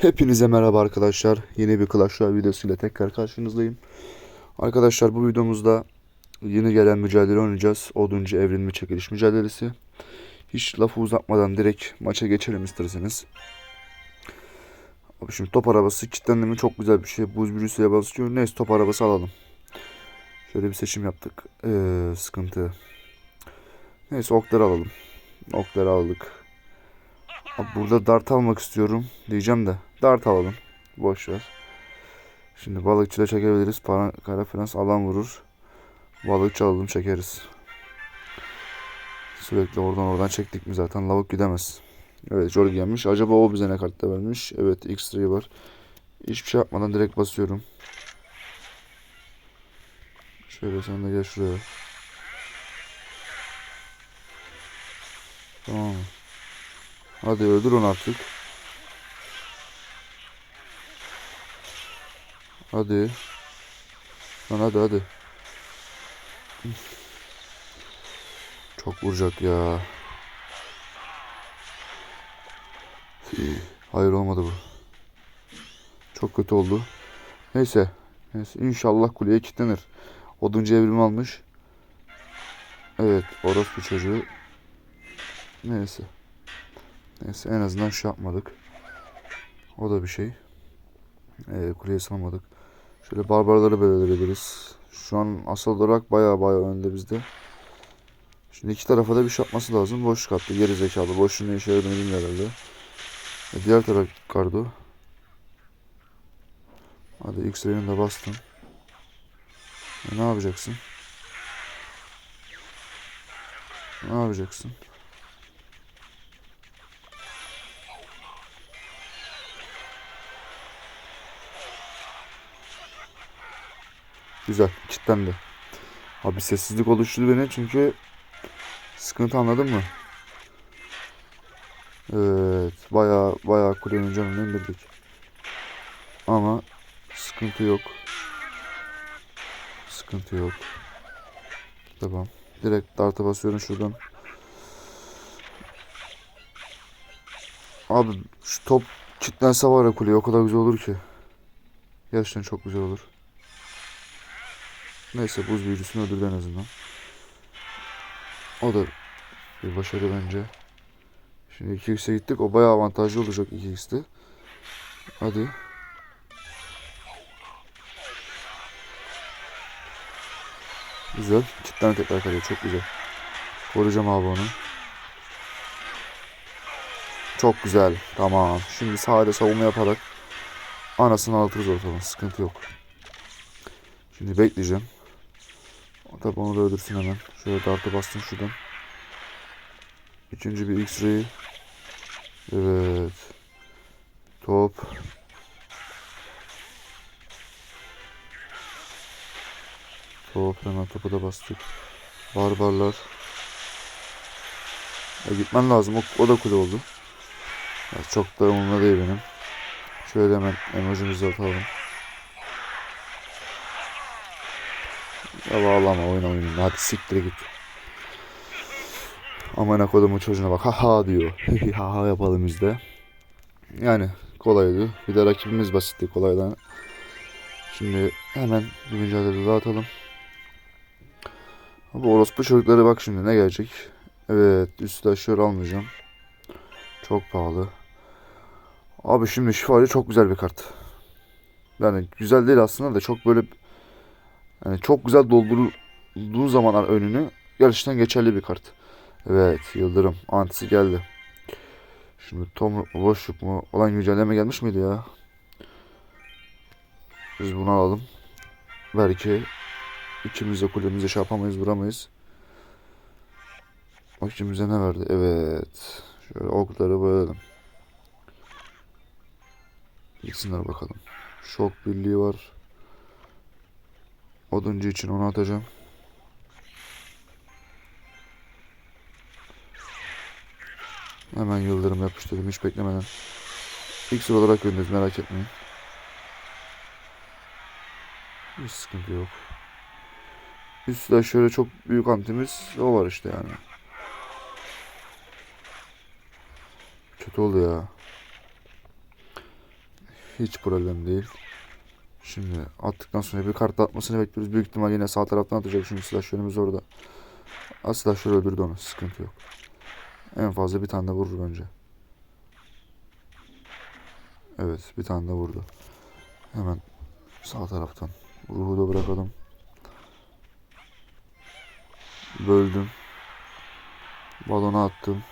Hepinize merhaba arkadaşlar. Yeni bir Clash Royale videosuyla tekrar karşınızdayım. Arkadaşlar bu videomuzda yeni gelen mücadele oynayacağız. Oduncu evrilme çekiliş mücadelesi. Hiç lafı uzatmadan direkt maça geçelim isterseniz. Abi şimdi top arabası kilitlendi mi çok güzel bir şey. Buz virüsüyle basıyor. Neyse top arabası alalım. Şöyle bir seçim yaptık. Ee, sıkıntı. Neyse okları alalım. Okları aldık. Abi burada dart almak istiyorum diyeceğim de dart alalım. Boş ver. Şimdi balıkçı da çekebiliriz. Para, kara finans alan vurur. Balıkçı alalım çekeriz. Sürekli oradan oradan çektik mi zaten lavuk gidemez. Evet Jolly gelmiş. Acaba o bize ne kartta vermiş? Evet X-Ray var. Hiçbir şey yapmadan direkt basıyorum. Şöyle sen de gel şuraya. Tamam. Hadi öldür onu artık. Hadi. Lan hadi hadi. Çok vuracak ya. Hayır olmadı bu. Çok kötü oldu. Neyse. Neyse inşallah kuleye kilitlenir. Oduncu evrim almış. Evet orospu çocuğu. Neyse. Neyse en azından şu yapmadık. O da bir şey. Ee, kuleye salmadık. Şöyle barbarları belirleyebiliriz. Şu an asıl olarak baya baya önde bizde. Şimdi iki tarafa da bir şey yapması lazım. Boş kattı. Geri zekalı. Boşluğun ne işe yaradığını bilmiyor herhalde. E, diğer taraf kardo. Hadi X-Ray'ini de bastım. E, ne yapacaksın? Ne yapacaksın? Güzel. Kilitlendi. Abi sessizlik oluşturdu beni çünkü sıkıntı anladın mı? Evet. Baya baya kulenin canını indirdik. Ama sıkıntı yok. Sıkıntı yok. Tamam. Direkt darta basıyorum şuradan. Abi şu top kilitlense var ya kuleye o kadar güzel olur ki. Gerçekten çok güzel olur. Neyse buz büyücüsünü öldürdü en azından. O da bir başarı bence. Şimdi 2x'e gittik. O bayağı avantajlı olacak 2x'te. Hadi. Güzel. Kitlen tekrar kalıyor. Çok güzel. Koruyacağım abi onu. Çok güzel. Tamam. Şimdi sahada savunma yaparak anasını ağlatırız ortadan. Sıkıntı yok. Şimdi bekleyeceğim. Tabi onu da öldürsün hemen. Şöyle dartı bastım şuradan. İkinci bir X-ray. Evet. Top. Top hemen topa da bastık. Barbarlar. Ya gitmen lazım. O, o da kule oldu. Ya çok da umurumda değil benim. Şöyle hemen emojimizi atalım. Ya bağlama oyun oyun. Hadi siktir git. Amına kodumun çocuğuna bak. Haha diyor. Haha yapalım biz de. Yani kolaydı. Bir de rakibimiz basitti kolaydan. Şimdi hemen bir mücadele dağıtalım. Bu orospu çocukları bak şimdi ne gelecek. Evet üstü aşağı almayacağım. Çok pahalı. Abi şimdi şifacı çok güzel bir kart. Yani güzel değil aslında da çok böyle yani çok güzel doldurduğun zaman önünü gerçekten geçerli bir kart. Evet Yıldırım antisi geldi. Şimdi mu boşluk mu olan güncelleme gelmiş miydi ya? Biz bunu alalım. Belki ikimiz de kulemize şey yapamayız vuramayız. Bak şimdi bize ne verdi? Evet. Şöyle okları bölelim. Gitsinler bakalım. Şok birliği var. Oduncu için onu atacağım. Hemen yıldırım yapıştırdım hiç beklemeden. İlk olarak gönderiyoruz merak etmeyin. Hiç sıkıntı yok. Üstte şöyle çok büyük antimiz o var işte yani. Kötü oldu ya. Hiç problem değil. Şimdi attıktan sonra bir kart atmasını bekliyoruz. Büyük ihtimal yine sağ taraftan atacak çünkü silahlarımız orada. Asla şöyle öldürdü onu. Sıkıntı yok. En fazla bir tane de vurur bence. Evet bir tane de vurdu. Hemen sağ taraftan ruhu da bırakalım. Böldüm. Balona attım.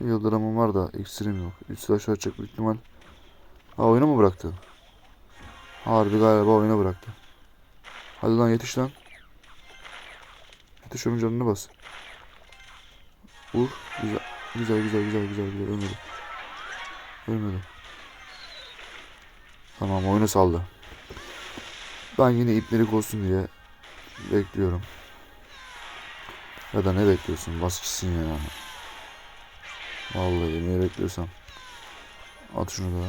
Yıldırımım var da iksirim yok. 3 slash büyük ihtimal. Ha oyunu mu bıraktı? Harbi galiba oyuna bıraktı. Hadi lan yetiş lan. Yetiş onun canını bas. Vur. Güzel. Güzel güzel güzel güzel güzel. Ölmedi. Ölmedi. Tamam oyunu saldı. Ben yine ipleri olsun diye bekliyorum. Ya da ne bekliyorsun? Bas gitsin ya. Vallahi ne bekliyorsam. At şunu da.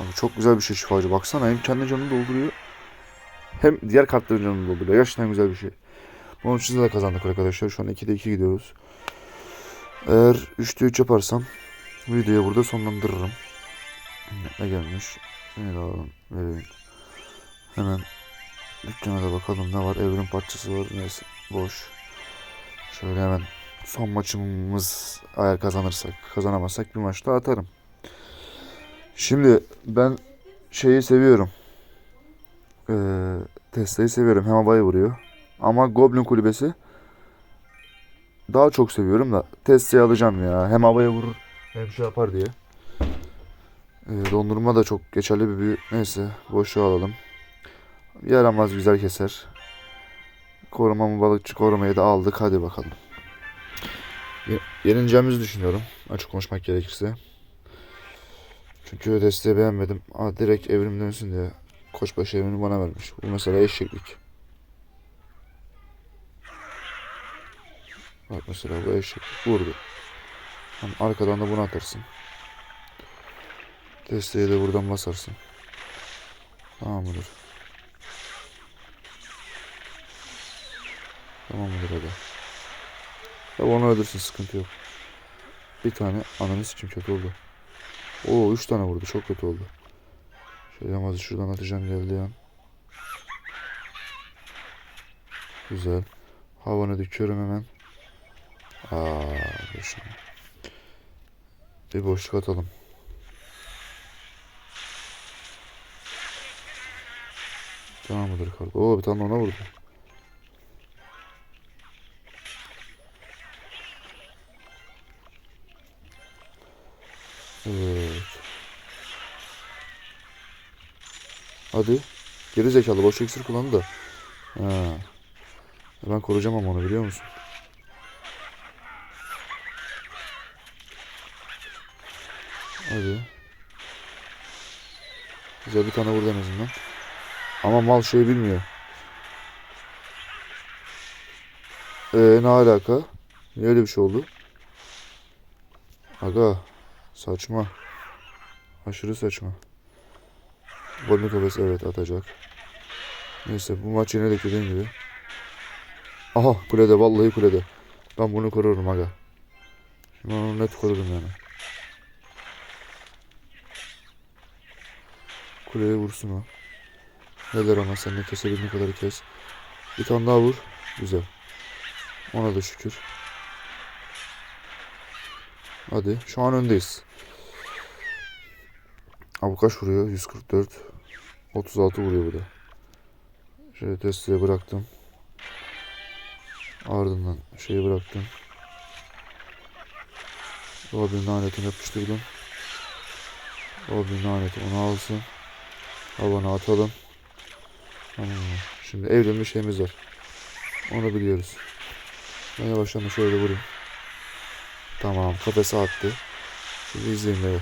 Abi çok güzel bir şey şifacı. Baksana hem kendi canını dolduruyor. Hem diğer kartların canını dolduruyor. Gerçekten güzel bir şey. Bunun için de kazandık arkadaşlar. Şu an 2'de 2 gidiyoruz. Eğer 3'te 3 yaparsam videoyu burada sonlandırırım. Ne gelmiş? De alalım. Verelim. Hemen dükkana da bakalım ne var. Evrim parçası var. Neyse boş. Şöyle hemen son maçımız eğer kazanırsak kazanamazsak bir maç daha atarım. Şimdi ben şeyi seviyorum. Ee, Tesla'yı seviyorum. Hem havaya vuruyor. Ama Goblin kulübesi daha çok seviyorum da Tesla'yı alacağım ya. Hem havaya vurur hem şey yapar diye. Ee, dondurma da çok geçerli bir büyü. Neyse boşluğa alalım. Yaramaz güzel keser. Korumamı balıkçı korumayı da aldık. Hadi bakalım. Ye- Yenileceğimizi düşünüyorum. Açık konuşmak gerekirse. Çünkü desteği beğenmedim. Aa, direkt evrim dönsün diye. Koçbaşı evrini bana vermiş. Bu mesela eşeklik. Bak mesela bu eşeklik. Vurdu. Hem arkadan da bunu atarsın. Desteği de buradan basarsın. Tamam mıdır? Tamam mıdır hadi. Ya onu öldürsün sıkıntı yok. Bir tane ananı sikim kötü oldu. Oo 3 tane vurdu çok kötü oldu. Şöyle amazı şuradan atacağım geldi yan. Güzel. Havanı döküyorum hemen. Aa, şimdi. Bir boşluk atalım. Tamam mıdır kart? Oo bir tane ona vurdu. Evet. Hadi. Geri zekalı boş iksir kullandı da. Ha. Ben koruyacağım ama onu biliyor musun? Hadi. Güzel bir tane vurdu en azından. Ama mal şey bilmiyor. Ee, ne alaka? Niye öyle bir şey oldu? Aga. Saçma. Aşırı saçma. Golün kafası evet atacak. Neyse bu maç yine de dediğim gibi. Aha kulede vallahi kulede. Ben bunu korurum aga. Şimdi onu net korurum yani. Kuleye vursun o. Neler ama sen de kesebildiğin kadar kes. Bir tane daha vur. Güzel. Ona da şükür. Hadi. Şu an öndeyiz. Abi kaç vuruyor? 144. 36 vuruyor bu da. Şöyle testiye bıraktım. Ardından şeyi bıraktım. Robin lanetini yapıştırdım. Robin laneti onu alsın. Havana atalım. Tamam. Şimdi evrimli şeyimiz var. Onu biliyoruz. Ben yavaştan şöyle vurayım. Tamam kafese attı. Şimdi izleyin de.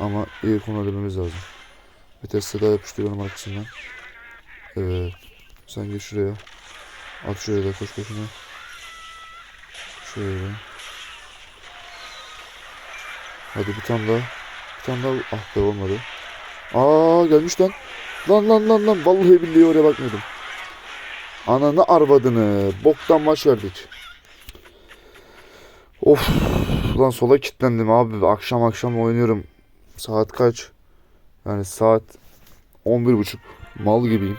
Ama iyi kullanabilmemiz lazım. Viteste daha yapıştırıyorum arkasından. Evet. Sen geç şuraya. At şuraya da koş koşuna. Şöyle. Hadi bir tane daha. Bir tane daha. Ah be olmadı. Aa gelmiş lan. Lan lan lan lan. Vallahi billahi oraya bakmıyordum. Ananı arvadını. Boktan maç verdik. Of. Lan sola kilitlendim abi. Akşam akşam oynuyorum. Saat kaç? Yani saat 11.30. Mal gibiyim.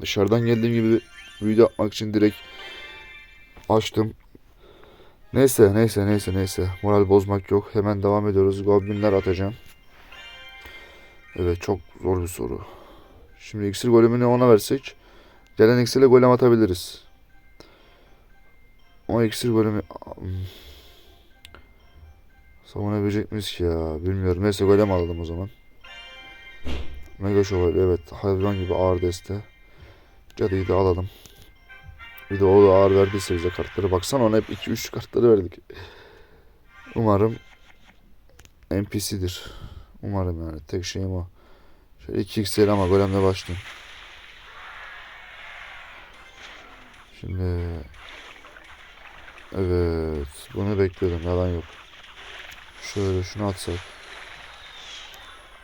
Dışarıdan geldiğim gibi video yapmak için direkt açtım. Neyse neyse neyse neyse. Moral bozmak yok. Hemen devam ediyoruz. Goblinler atacağım. Evet çok zor bir soru. Şimdi iksir golemini ona versek. Gelen iksirle golem atabiliriz. O iksir golemi... Hmm. Savunabilecek miyiz ki ya? Bilmiyorum. Neyse golem alalım o zaman. Mega şövalye evet. Hayvan gibi ağır deste. Cadıyı da alalım. Bir de o da ağır verdiyse bize kartları. Baksana ona hep 2-3 kartları verdik. Umarım NPC'dir. Umarım yani. Tek şeyim o. Şöyle 2x ama golemle başlayayım. Şimdi Evet. Bunu bekliyordum. Yalan yok. Şöyle şunu atsak.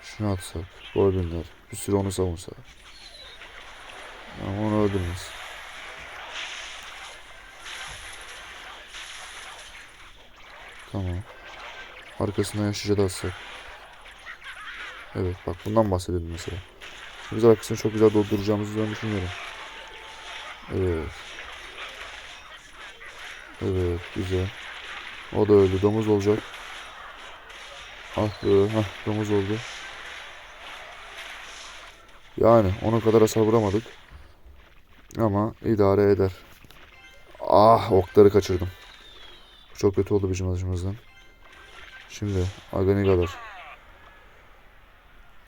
Şunu atsak. Goblinler. Bir sürü onu savunsa. Ama onu öldürmez. Tamam. Arkasından yaşlıca da atsak. Evet bak bundan bahsediyordum mesela. Biz arkasını çok güzel dolduracağımızı ben düşünüyorum. Evet. Evet güzel. O da öldü. Domuz olacak. Ah be. Hah domuz oldu. Yani ona kadar hasar vuramadık. Ama idare eder. Ah okları kaçırdım. Çok kötü oldu bizim acımızdan. Şimdi Aganigalar.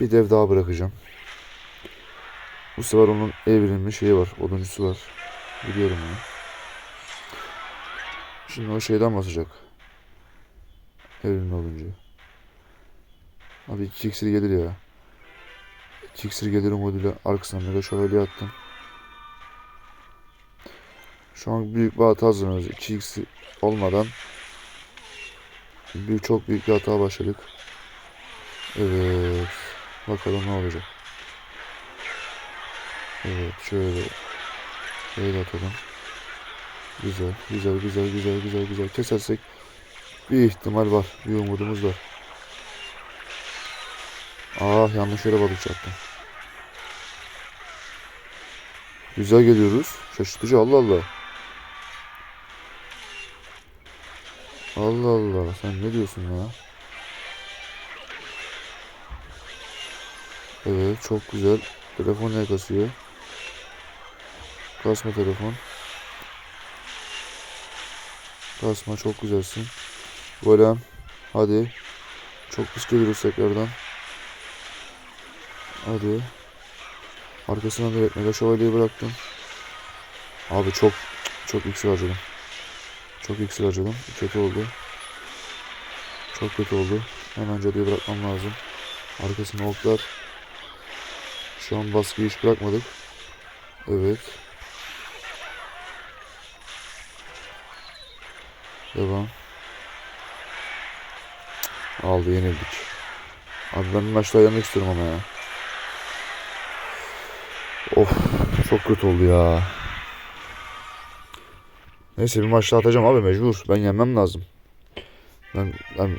Bir dev daha bırakacağım. Bu sefer onun evrilmiş şeyi var. Oduncusu var. Biliyorum onu. Şimdi o şeyden basacak. Evrimli olunca. Abi iki iksir gelir ya. İki iksir gelir umuduyla arkasına mega şövalye attım. Şu an büyük bir hata hazırlanıyoruz. 2 iksir olmadan bir çok büyük bir hata başladık. Evet. Bakalım ne olacak. Evet şöyle. Şöyle atalım. Güzel, güzel, güzel, güzel, güzel, güzel. Kesersek bir ihtimal var. Bir umudumuz var. Ah yanlış yere balık çarptım. Güzel geliyoruz. Şaşırtıcı Allah Allah. Allah Allah. Sen ne diyorsun ya? Evet çok güzel. Telefon ne kasıyor? Kasma telefon. Kasma çok güzelsin. Golem. Hadi. Çok pis geliyoruz tekrardan. Hadi. Arkasına direkt mega şövalyeyi bıraktım. Abi çok çok iksir harcadım. Çok iksir harcadım. Kötü oldu. Çok kötü oldu. Hemen cadıyı bırakmam lazım. Arkasına oklar. Şu an baskıyı hiç bırakmadık. Evet. Devam. Aldı yenildik. Abi ben bir maç daha yenmek istiyorum ama ya. Of çok kötü oldu ya. Neyse bir maç daha atacağım abi mecbur. Ben yenmem lazım. Ben, ben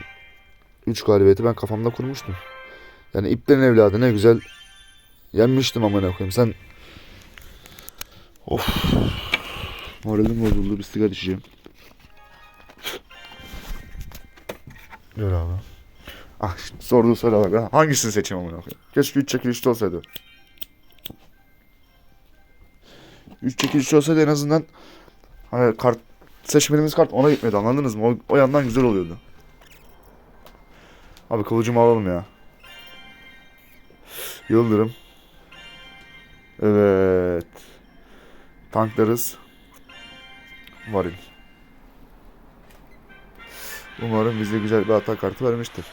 3 galibiyeti ben kafamda kurmuştum. Yani iplerin evladı ne güzel yenmiştim amına koyayım. Sen Of. Moralim bozuldu. Bir sigara içeceğim. Dur abi. Ah sorduğu soruya bak. ha. Hangisini seçeyim amına koyayım? Keşke 3 çekilişli olsaydı. 3 çekilişli olsaydı en azından hani kart seçmediğimiz kart ona gitmedi anladınız mı? O, o yandan güzel oluyordu. Abi kılıcımı alalım ya. Yıldırım. Evet. Tanklarız. Varil. Umarım bize güzel bir hata kartı vermiştir.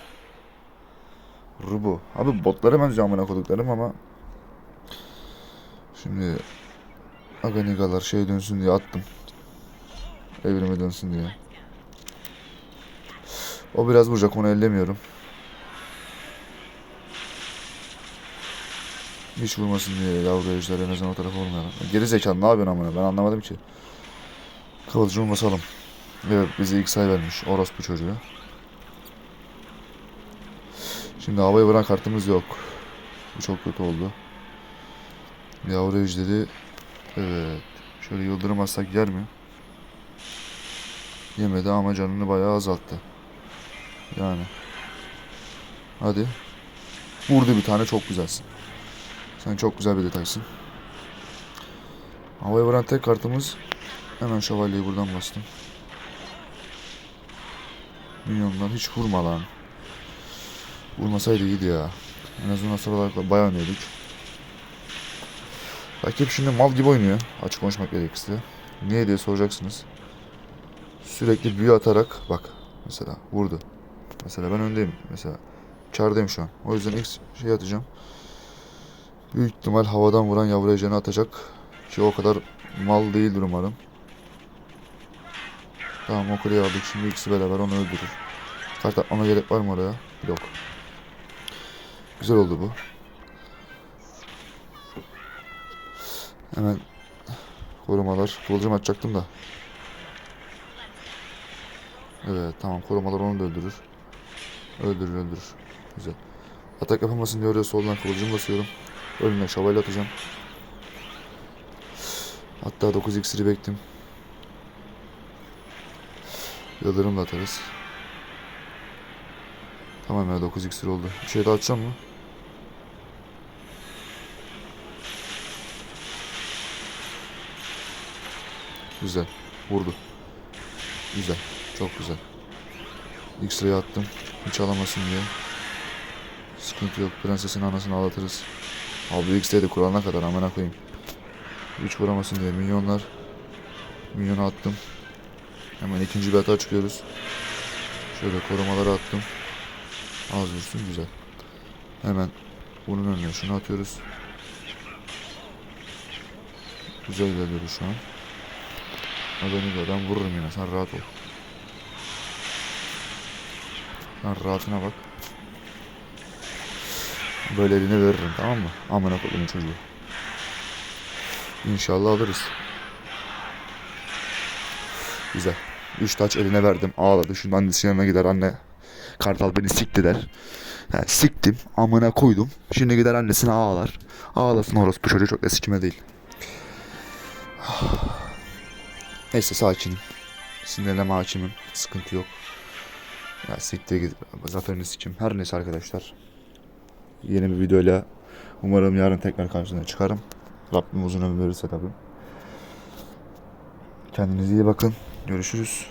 Rubu. Abi botlara benziyor amına koduklarım ama Şimdi Aganigalar şey dönsün diye attım. Evrime dönsün diye. O biraz vuracak onu ellemiyorum. Hiç vurmasın diye yavru ejder en azından o tarafa vurmayalım. Geri zekalı ne yapıyorsun amına ben anlamadım ki. Kıvılcımı basalım. Evet bize ilk say vermiş orospu çocuğu. Şimdi havaya vuran kartımız yok. Bu çok kötü oldu. Yavru ejderi. Evet. Şöyle yıldırım atsak yer mi? Yemedi ama canını bayağı azalttı. Yani. Hadi. Vurdu bir tane çok güzelsin. Sen çok güzel bir detaysın. Havaya vuran tek kartımız. Hemen şövalyeyi buradan bastım. Minyondan hiç vurma lan. Vurmasaydı iyiydi ya. En azından sıralar bayağı oynuyorduk. Rakip şimdi mal gibi oynuyor. Açık konuşmak gerekirse. Niye diye soracaksınız. Sürekli büyü atarak bak mesela vurdu. Mesela ben öndeyim mesela. Çardayım şu an. O yüzden ilk şey atacağım. Büyük ihtimal havadan vuran yavru ejeni atacak. Ki o kadar mal değildir umarım. Tamam o kuleyi aldık. Şimdi ikisi beraber onu öldürür. Kart atmama gerek var mı oraya? Yok. Güzel oldu bu. Hemen korumalar. Kıvılcım atacaktım da. Evet tamam korumalar onu da öldürür. Öldürür öldürür. Güzel. Atak yapamasın diye oraya soldan kıvılcım basıyorum. Önüne şövalye atacağım. Hatta 9 iksiri bektim. Yıldırım da atarız. Tamam ya 9 iksir oldu. Bir şey daha atacağım mı? Güzel. Vurdu. Güzel. Çok güzel. X-ray attım. Hiç alamasın diye. Sıkıntı yok. Prensesin anasını ağlatırız. Abi X-ray kuralına kadar amına koyayım. Hiç vuramasın diye. Minyonlar. Minyonu attım. Hemen ikinci bir hata çıkıyoruz. Şöyle korumaları attım. Az vursun güzel. Hemen bunun önüne şunu atıyoruz. Güzel geliyoruz şu an. Adamı da ben vururum yine sen rahat ol. Sen rahatına bak. Böyle eline veririm tamam mı? Amına koyduğum çocuğu. İnşallah alırız. Güzel. Üç taç eline verdim. Ağladı. Şimdi annesinin yanına gider anne. Kartal beni sikti der. Yani siktim. Amına koydum. Şimdi gider annesine ağlar. Ağlasın orospu çocuğu çok da sikime değil. Neyse sakinim. Sinirleme hakimim. Sıkıntı yok. Ya siktir git. Zaferini sikim. Her neyse arkadaşlar. Yeni bir videoyla umarım yarın tekrar karşınıza çıkarım. Rabbim uzun ömür verirse tabii. Kendinize iyi bakın. Görüşürüz.